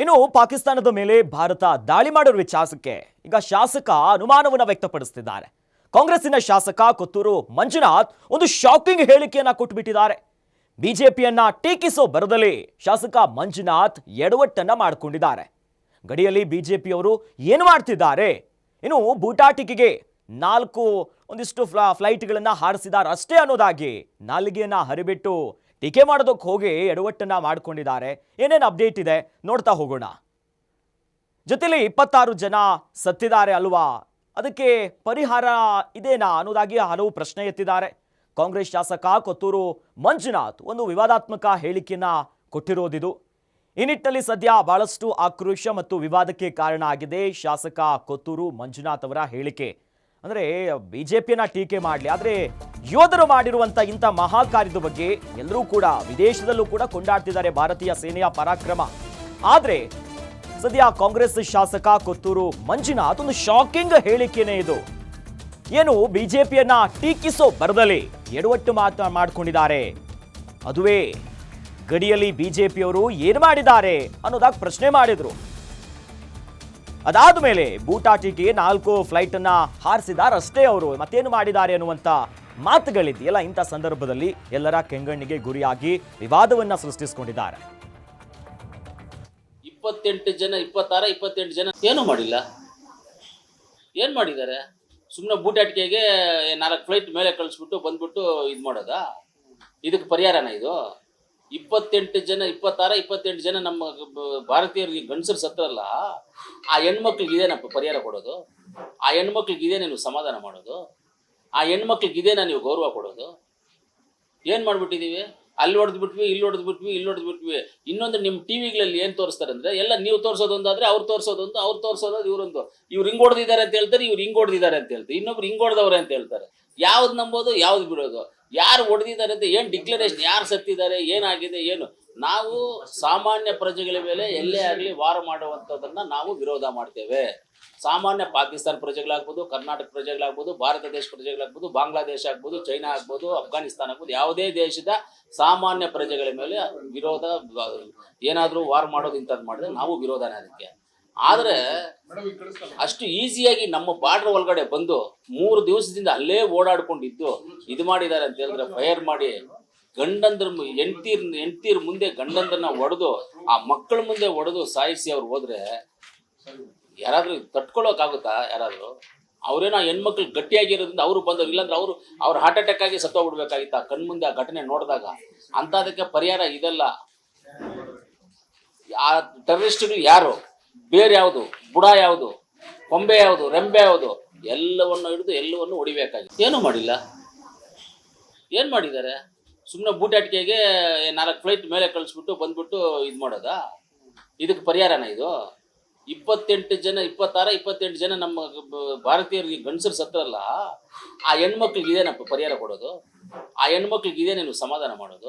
ಇನ್ನು ಪಾಕಿಸ್ತಾನದ ಮೇಲೆ ಭಾರತ ದಾಳಿ ಮಾಡಿರುವ ವಿಚಾರಕ್ಕೆ ಈಗ ಶಾಸಕ ಅನುಮಾನವನ್ನು ವ್ಯಕ್ತಪಡಿಸುತ್ತಿದ್ದಾರೆ ಕಾಂಗ್ರೆಸ್ಸಿನ ಶಾಸಕ ಕೊತ್ತೂರು ಮಂಜುನಾಥ್ ಒಂದು ಶಾಕಿಂಗ್ ಹೇಳಿಕೆಯನ್ನ ಕೊಟ್ಟುಬಿಟ್ಟಿದ್ದಾರೆ ಬಿಜೆಪಿಯನ್ನ ಟೀಕಿಸೋ ಬರದಲ್ಲಿ ಶಾಸಕ ಮಂಜುನಾಥ್ ಎಡವಟ್ಟನ್ನ ಮಾಡಿಕೊಂಡಿದ್ದಾರೆ. ಗಡಿಯಲ್ಲಿ ಬಿಜೆಪಿಯವರು ಏನು ಮಾಡ್ತಿದ್ದಾರೆ? ಇನ್ನು ಬೂಟಾಟಿಕೆಗೆ ನಾಲ್ಕು ಒಂದಿಷ್ಟು ಫ್ಲಾ ಫ್ಲೈಟ್ಗಳನ್ನು ಹಾರಿಸಿದ್ದಾರೆ ಅಷ್ಟೇ ಅನ್ನೋದಾಗಿ ನಾಲಿಗೆಯನ್ನು ಹರಿಬಿಟ್ಟು ಟೀಕೆ ಮಾಡೋದಕ್ಕೆ ಹೋಗಿ ಎಡವಟ್ಟನ್ನ ಮಾಡಿಕೊಂಡಿದ್ದಾರೆ. ಏನೇನು ಅಪ್ಡೇಟ್ ಇದೆ ನೋಡ್ತಾ ಹೋಗೋಣ. ಜೊತೆಲಿ ಇಪ್ಪತ್ತಾರು ಜನ ಸತ್ತಿದ್ದಾರೆ ಅಲ್ವಾ? ಅದಕ್ಕೆ ಪರಿಹಾರ ಇದೇನಾ ಅನ್ನೋದಾಗಿ ಹಲವು ಪ್ರಶ್ನೆ ಎತ್ತಿದ್ದಾರೆ. ಕಾಂಗ್ರೆಸ್ ಶಾಸಕ ಕೊತ್ತೂರು ಮಂಜುನಾಥ್ ಒಂದು ವಿವಾದಾತ್ಮಕ ಹೇಳಿಕೆಯನ್ನ ಕೊಟ್ಟಿರೋದಿದು. ಈ ನಿಟ್ಟಿನಲ್ಲಿ ಸದ್ಯ ಬಹಳಷ್ಟು ಆಕ್ರೋಶ ಮತ್ತು ವಿವಾದಕ್ಕೆ ಕಾರಣ ಆಗಿದೆ ಶಾಸಕ ಕೊತ್ತೂರು ಮಂಜುನಾಥ್ ಅವರ ಹೇಳಿಕೆ. ಅಂದರೆ ಬಿಜೆಪಿಯನ್ನ ಟೀಕೆ ಮಾಡಲಿ, ಆದರೆ ಯೋಧರು ಮಾಡಿರುವಂಥ ಇಂಥ ಮಹಾ ಕಾರ್ಯದ ಬಗ್ಗೆ ಎಲ್ಲರೂ ಕೂಡ ವಿದೇಶದಲ್ಲೂ ಕೂಡ ಕೊಂಡಾಡ್ತಿದ್ದಾರೆ ಭಾರತೀಯ ಸೇನೆಯ ಪರಾಕ್ರಮ. ಆದರೆ ಸದ್ಯ ಕಾಂಗ್ರೆಸ್ ಶಾಸಕ ಕೊತ್ತೂರು ಮಂಜುನಾಥ್ ಒಂದು ಶಾಕಿಂಗ್ ಹೇಳಿಕೆನೇ ಇದು. ಏನು ಬಿಜೆಪಿಯನ್ನ ಟೀಕಿಸೋ ಬರದಲ್ಲಿ ಎಡವಟ್ಟು ಮಾತು ಮಾಡ್ಕೊಂಡಿದ್ದಾರೆ. ಅದುವೇ ಗಡಿಯಲ್ಲಿ ಬಿಜೆಪಿಯವರು ಏನು ಮಾಡಿದ್ದಾರೆ ಅನ್ನೋದಾಗಿ ಪ್ರಶ್ನೆ ಮಾಡಿದ್ರು. ಅದಾದ ಮೇಲೆ ಬೂಟಾಟಿಕೆ ನಾಲ್ಕು ಫ್ಲೈಟ್ ಅನ್ನ ಹಾರಿಸಿದಾರಷ್ಟೇ ಅವರು. ಮತ್ತೇನು ಮಾಡಿದ್ದಾರೆ ಅನ್ನುವಂತ ಮಾತುಗಳಿದೆಯಲ್ಲ ಇಂಥ ಸಂದರ್ಭದಲ್ಲಿ ಎಲ್ಲರ ಕೆಂಗಣ್ಣಿಗೆ ಗುರಿಯಾಗಿ ವಿವಾದವನ್ನ ಸೃಷ್ಟಿಸಿಕೊಂಡಿದ್ದಾರೆ. ಇಪ್ಪತ್ತೆಂಟು ಜನ, ಇಪ್ಪತ್ತಾರ, ಇಪ್ಪತ್ತೆಂಟು ಜನ ಏನೂ ಮಾಡಿಲ್ಲ. ಏನು ಮಾಡಿದ್ದಾರೆ? ಸುಮ್ಮನೆ ಬೂಟಾಟಿಕೆಗೆ ನಾಲ್ಕು ಫ್ಲೈಟ್ ಮೇಲೆ ಕಳಿಸ್ಬಿಟ್ಟು ಬಂದ್ಬಿಟ್ಟು ಇದು ಮಾಡೋದಾ? ಇದಕ್ಕೆ ಪರಿಹಾರನ ಇದು? ಇಪ್ಪತ್ತೆಂಟು ಜನ, ಇಪ್ಪತ್ತಾರ, ಇಪ್ಪತ್ತೆಂಟು ಜನ ನಮ್ಮ ಭಾರತೀಯರಿಗೆ ಗಂಡಸರು ಸತ್ತರಲ್ಲ ಆ ಹೆಣ್ಮಕ್ಳಿಗೆ ಇದೇನಪ್ಪ ಪರಿಹಾರ ಕೊಡೋದು? ಆ ಹೆಣ್ಮಕ್ಳಿಗೆ ಇದೇನೇನು ಸಮಾಧಾನ ಮಾಡೋದು? ಆ ಹೆಣ್ಮಕ್ಳಿಗೆ ಇದೇನಾ ನೀವು ಗೌರವ ಕೊಡೋದು? ಏನು ಮಾಡ್ಬಿಟ್ಟಿದೀವಿ? ಅಲ್ಲಿ ಹೊಡೆದು ಬಿಟ್ವಿ ಇಲ್ಲಿ ಹೊಡೆದು ಬಿಟ್ವಿ ಇಲ್ಲಿ ಹೊಡೆದು ಬಿಟ್ವಿ ಇನ್ನೊಂದು ನಿಮ್ಮ ಟಿವಿಗಳಲ್ಲಿ ಏನು ತೋರಿಸ್ತಾರೆ ಅಂದ್ರೆ, ಎಲ್ಲ ನೀವು ತೋರಿಸೋದೊಂದಾದರೆ ಅವ್ರು ತೋರಿಸೋದೊಂದು ಅವ್ರು ತೋರಿಸೋದು ಇವರೊಂದು. ಇವ್ರು ಹಿಂಗ್ ಹೊಡೆದಿದ್ದಾರೆ ಅಂತ ಹೇಳ್ತಾರೆ, ಇವ್ರು ಹಿಂಗ್ ಹೊಡೆದಿದ್ದಾರೆ ಅಂತ ಹೇಳ್ತಾರೆ. ಇನ್ನೊಬ್ರು ಹಿಂಗ್ ಹೊಡೆದವ್ರೆ ಅಂತ ಹೇಳ್ತಾರೆ. ಯಾವ್ದು ನಂಬೋದು, ಯಾವ್ದು ಬಿಡೋದು. ಯಾರು ಹೊಡೆದಿದ್ದಾರೆ ಅಂತ ಏನು ಡಿಕ್ಲರೇಷನ್ ಯಾರು ಸತ್ತಿದ್ದಾರೆ, ಏನಾಗಿದೆ, ಏನು? ನಾವು ಸಾಮಾನ್ಯ ಪ್ರಜೆಗಳ ಮೇಲೆ ಎಲ್ಲೇ ಆಗಲಿ ವಾರ ಮಾಡುವಂಥದ್ದನ್ನ ನಾವು ವಿರೋಧ ಮಾಡ್ತೇವೆ. ಸಾಮಾನ್ಯ ಪಾಕಿಸ್ತಾನ ಪ್ರಜೆಗಳಾಗ್ಬೋದು, ಕರ್ನಾಟಕ ಪ್ರಜೆಗಳಾಗ್ಬೋದು, ಭಾರತ ದೇಶ ಪ್ರಜೆಗಳಾಗ್ಬೋದು, ಬಾಂಗ್ಲಾದೇಶ ಆಗ್ಬೋದು, ಚೈನಾ ಆಗ್ಬೋದು, ಅಫ್ಘಾನಿಸ್ತಾನ ಆಗ್ಬೋದು, ಯಾವುದೇ ದೇಶದ ಸಾಮಾನ್ಯ ಪ್ರಜೆಗಳ ಮೇಲೆ ವಿರೋಧ, ಏನಾದರೂ ವಾರ್ ಮಾಡೋದು ಇಂಥದ್ದು ಮಾಡಿದ್ರೆ ನಾವು ವಿರೋಧನೇ ಅದಕ್ಕೆ. ಆದರೆ ಅಷ್ಟು ಈಸಿಯಾಗಿ ನಮ್ಮ ಬಾರ್ಡರ್ ಒಳಗಡೆ ಬಂದು ಮೂರು ದಿವಸದಿಂದ ಅಲ್ಲೇ ಓಡಾಡ್ಕೊಂಡಿದ್ದು ಇದು ಮಾಡಿದ್ದಾರೆ ಅಂತ ಹೇಳಿದ್ರೆ ಫೈರ್ ಮಾಡಿ ಗಂಡಂದ್ರ ಎಂಟೀರ್ ಎಂಟೀರ್ ಮುಂದೆ ಗಂಡಂದ್ರನ್ನ ಒಡೆದು ಆ ಮಕ್ಕಳ ಮುಂದೆ ಒಡೆದು ಸಾಯಿಸಿ ಅವ್ರು ಹೋದ್ರೆ ಯಾರಾದ್ರೂ ತಟ್ಕೊಳ್ಳೋಕ್ಕಾಗುತ್ತಾ ಯಾರಾದ್ರೂ? ಅವ್ರೇನೋ ಆ ಹೆಣ್ಮಕ್ಳು ಗಟ್ಟಿಯಾಗಿರೋದ್ರಿಂದ ಅವರು ಬಂದವ್ರು ಇಲ್ಲಾಂದ್ರೆ ಅವರು ಅವ್ರು ಹಾರ್ಟ್ ಅಟ್ಯಾಕ್ ಆಗಿ ಆ ಕಣ್ ಮುಂದೆ ಆ ಘಟನೆ ನೋಡಿದಾಗ ಅಂಥದಕ್ಕೆ ಪರಿಹಾರ ಇದೆಲ್ಲ. ಆ ಟೆರರಿಸ್ಟ್ಗಳು ಯಾರು? ಬೇರೆ ಯಾವುದು? ಬುಡ ಯಾವುದು? ಕೊಂಬೆ ಯಾವುದು? ರೆಂಬೆ ಯಾವುದು? ಎಲ್ಲವನ್ನು ಹಿಡಿದು ಎಲ್ಲವನ್ನು ಹೊಡಿಬೇಕಾಗಿತ್ತು. ಏನೂ ಮಾಡಿಲ್ಲ. ಏನು ಮಾಡಿದ್ದಾರೆ? ಸುಮ್ಮನೆ ಬೂಟಾಟಿಕೆಗೆ ನಾಲ್ಕು ಫ್ಲೈಟ್ ಮೇಲೆ ಕಳಿಸ್ಬಿಟ್ಟು ಬಂದ್ಬಿಟ್ಟು ಇದು ಮಾಡೋದಾ? ಇದಕ್ಕೆ ಪರಿಹಾರನ ಇದು? ಇಪ್ಪತ್ತೆಂಟು ಜನ, ಇಪ್ಪತ್ತಾರ, ಇಪ್ಪತ್ತೆಂಟು ಜನ ನಮ್ಮ ಭಾರತೀಯರಿಗೆ ಗಂಡಸರು ಸತ್ತರಲ್ಲ, ಆ ಹೆಣ್ಮಕ್ಳಿಗೆ ಇದೇನಪ್ಪ ಪರಿಹಾರ ಕೊಡೋದು? ಆ ಹೆಣ್ಮಕ್ಳಿಗೆ ಇದೇನೇ ನೀವು ಸಮಾಧಾನ ಮಾಡೋದು?